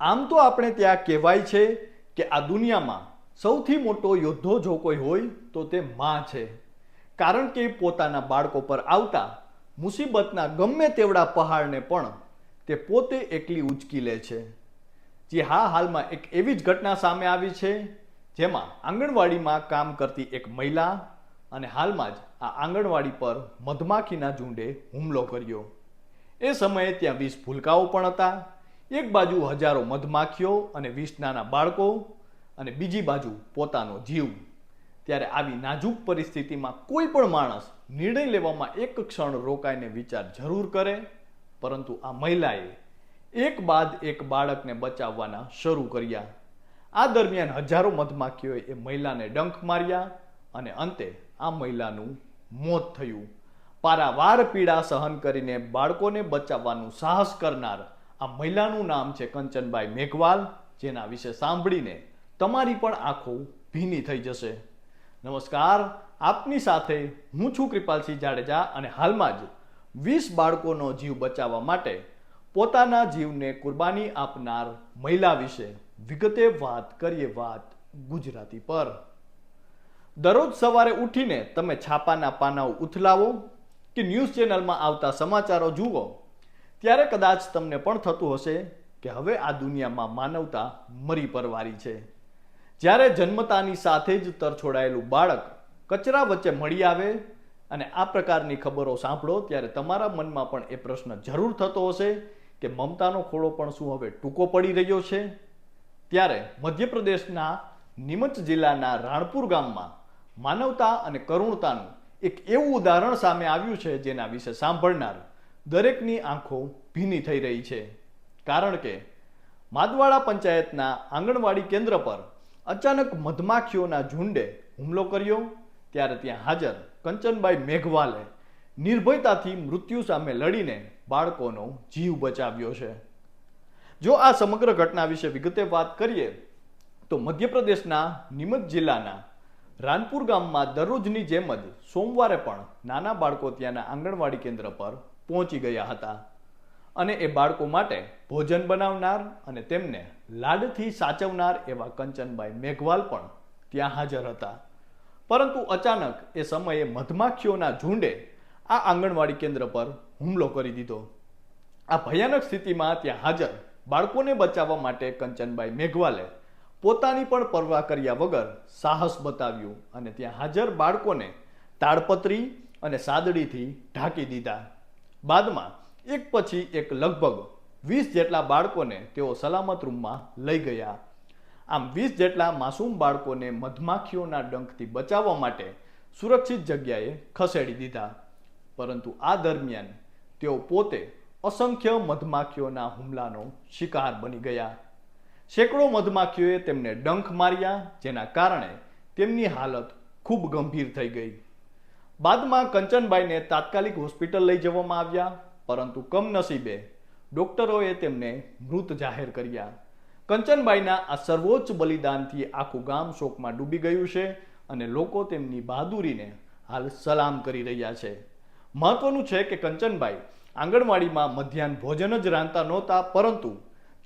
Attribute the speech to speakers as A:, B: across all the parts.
A: આમ તો આપણે ત્યાં કહેવાય છે કે આ દુનિયામાં સૌથી મોટો યોદ્ધો જો કોઈ હોય તો તે માં છે. કારણ કે પોતાના બાળકો પર આવતા મુસીબતના ગમે તેવડા પહાડને પણ તે પોતે એકલી ઉચકી લે છે. જે હા હાલમાં એક એવી જ ઘટના સામે આવી છે, જેમાં આંગણવાડીમાં કામ કરતી એક મહિલા અને હાલમાં જ આ આંગણવાડી પર મધમાખીના ઝુંડે હુમલો કર્યો. એ સમયે ત્યાં વીસ ભૂલકાઓ પણ હતા. એક બાજુ હજારો મધમાખીઓ અને વીસ નાના બાળકો અને બીજી બાજુ પોતાનો જીવ. ત્યારે આવી નાજુક પરિસ્થિતિમાં કોઈ પણ માણસ નિર્ણય લેવામાં એક ક્ષણ રોકાઈને વિચાર જરૂર કરે, પરંતુ આ મહિલાએ એક બાદ એક બાળકને બચાવવાના શરૂ કર્યા. આ દરમિયાન હજારો મધમાખીઓએ એ મહિલાને ડંખ માર્યા અને અંતે આ મહિલાનું મોત થયું. પારાવાર પીડા સહન કરીને બાળકોને બચાવવાનું સાહસ કરનાર આ મહિલાનું નામ છે કંચનબાઈ મેઘવાલ, જેના વિશે સાંભળીને તમારી પણ આંખો ભીની થઈ જશે. નમસ્કાર, આપની સાથે હું છું કૃપાલસિંહ જાડેજા અને હાલમાં જ વીસ બાળકોનો જીવ બચાવવા માટે પોતાના જીવને કુરબાની આપનાર મહિલા વિશે વિગતે વાત કરીએ વાત ગુજરાતી પર. દરરોજ સવારે ઉઠીને તમે છાપાના પાનાઓ ઉથલાવો કે ન્યૂઝ ચેનલમાં આવતા સમાચારો જુઓ ત્યારે કદાચ તમને પણ થતું હશે કે હવે આ દુનિયામાં માનવતા મરી પરવારી છે. જ્યારે જન્મતાની સાથે જ તરછોડાયેલું બાળક કચરા વચ્ચે મળી આવે અને આ પ્રકારની ખબરો સાંભળો, ત્યારે તમારા મનમાં પણ એ પ્રશ્ન જરૂર થતો હશે કે મમતાનો ખોળો પણ શું હવે ટૂંકો પડી રહ્યો છે? ત્યારે મધ્યપ્રદેશના નીમચ જિલ્લાના રાણપુર ગામમાં માનવતા અને કરુણતાનું એક એવું ઉદાહરણ સામે આવ્યું છે જેના વિશે સાંભળનાર દરેકની આંખો ભીની થઈ રહી છે. કારણ કે માદવાડા પંચાયતના આંગણવાડી કેન્દ્ર પર અચાનક મધમાખીઓના ઝુંડે હુમલો કર્યો, ત્યારે ત્યાં હાજર કંચનબાઈ મેઘવાલે નિર્ભયતાથી મૃત્યુ સામે લડીને બાળકોનો જીવ બચાવ્યો છે. જો આ સમગ્ર ઘટના વિશે વિગતે વાત કરીએ, તો મધ્યપ્રદેશના નિમત જિલ્લાના રાનપુર ગામમાં દરરોજની જેમ જ સોમવારે પણ નાના બાળકો ત્યાંના આંગણવાડી કેન્દ્ર પર પહોંચી ગયા હતા. અને એ બાળકો માટે ભોજન બનાવનાર અને તેમને લાડથી સાચવનાર એવા કંચનબાઈ મેઘવાલ પણ ત્યાં હાજર હતા. પરંતુ અચાનક એ સમયે મધમાખીઓના ઝુંડે આ આંગણવાડી કેન્દ્ર પર હુમલો કરી દીધો. આ ભયાનક સ્થિતિમાં ત્યાં હાજર બાળકોને બચાવવા માટે કંચનબાઈ મેઘવાલે પોતાની પણ પરવા કર્યા વગર સાહસ બતાવ્યું અને ત્યાં હાજર બાળકોને તાડપત્રી અને સાદડીથી ઢાંકી દીધા. બાદમાં એક પછી એક લગભગ વીસ જેટલા બાળકોને તેઓ સલામત રૂમમાં લઈ ગયા. આમ વીસ જેટલા માસૂમ બાળકોને મધમાખીઓના ડંખથી બચાવવા માટે સુરક્ષિત જગ્યાએ ખસેડી દીધા. પરંતુ આ દરમિયાન તેઓ પોતે અસંખ્ય મધમાખીઓના હુમલાનો શિકાર બની ગયા. સેંકડો મધમાખીઓએ તેમને ડંખ માર્યા, જેના કારણે તેમની હાલત ખૂબ ગંભીર થઈ ગઈ. બાદમાં કંચનબાઈને તાત્કાલિક હોસ્પિટલ લઈ જવામાં આવ્યા, પરંતુ કમનસીબે ડોક્ટરોએ તેમને મૃત જાહેર કર્યા. કંચનબાઈના આ સર્વોચ્ચ બલિદાનથી આખું ગામ શોકમાં ડૂબી ગયું છે અને લોકો તેમની બહાદુરીને હાલ સલામ કરી રહ્યા છે. મહત્વનું છે કે કંચનબાઈ આંગણવાડીમાં મધ્યાહન ભોજન જ રાંધતા નહોતા, પરંતુ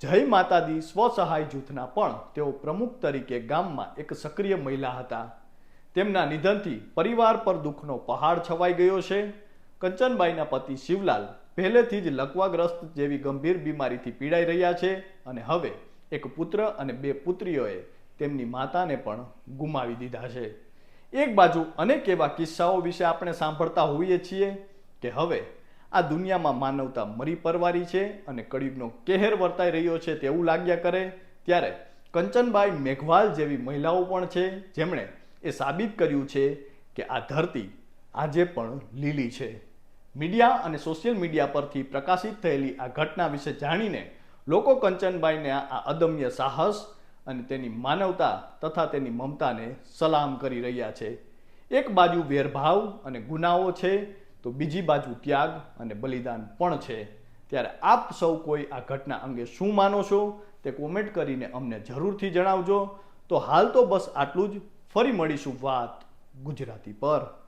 A: જય માતાદી સ્વસહાય જૂથના પણ તેઓ પ્રમુખ તરીકે ગામમાં એક સક્રિય મહિલા હતા. તેમના નિધનથી પરિવાર પર દુઃખનો પહાડ છવાઈ ગયો છે. કંચનબાઈના પતિ શિવલાલ પહેલેથી જ લકવાગ્રસ્ત જેવી ગંભીર બીમારીથી પીડાઈ રહ્યા છે અને હવે એક પુત્ર અને બે પુત્રીઓએ તેમની માતાને પણ ગુમાવી દીધા છે. એક બાજુ અનેક એવા કિસ્સાઓ વિશે આપણે સાંભળતા હોઈએ છીએ કે હવે આ દુનિયામાં માનવતા મરી પરવારી છે અને કળિયુગનો કહેર વર્તાઈ રહ્યો છે તેવું લાગ્યા કરે, ત્યારે કંચનબાઈ મેઘવાલ જેવી મહિલાઓ પણ છે, જેમણે એ સાબિત કર્યું છે કે આ ધરતી આજે પણ લીલી છે. મીડિયા અને સોશિયલ મીડિયા પરથી પ્રકાશિત થયેલી આ ઘટના વિશે જાણીને લોકો કંચનભાઈને આ અદમ્ય સાહસ અને તેની માનવતા તથા તેની મમતાને સલામ કરી રહ્યા છે. એક બાજુ વેરભાવ અને ગુનાઓ છે, તો બીજી બાજુ ત્યાગ અને બલિદાન પણ છે. ત્યારે આપ સૌ કોઈ આ ઘટના અંગે શું માનો છો તે કોમેન્ટ કરીને અમને જરૂરથી જણાવજો. તો હાલ તો બસ આટલું જ. ફરી મળીશું વાત ગુજરાતી પર.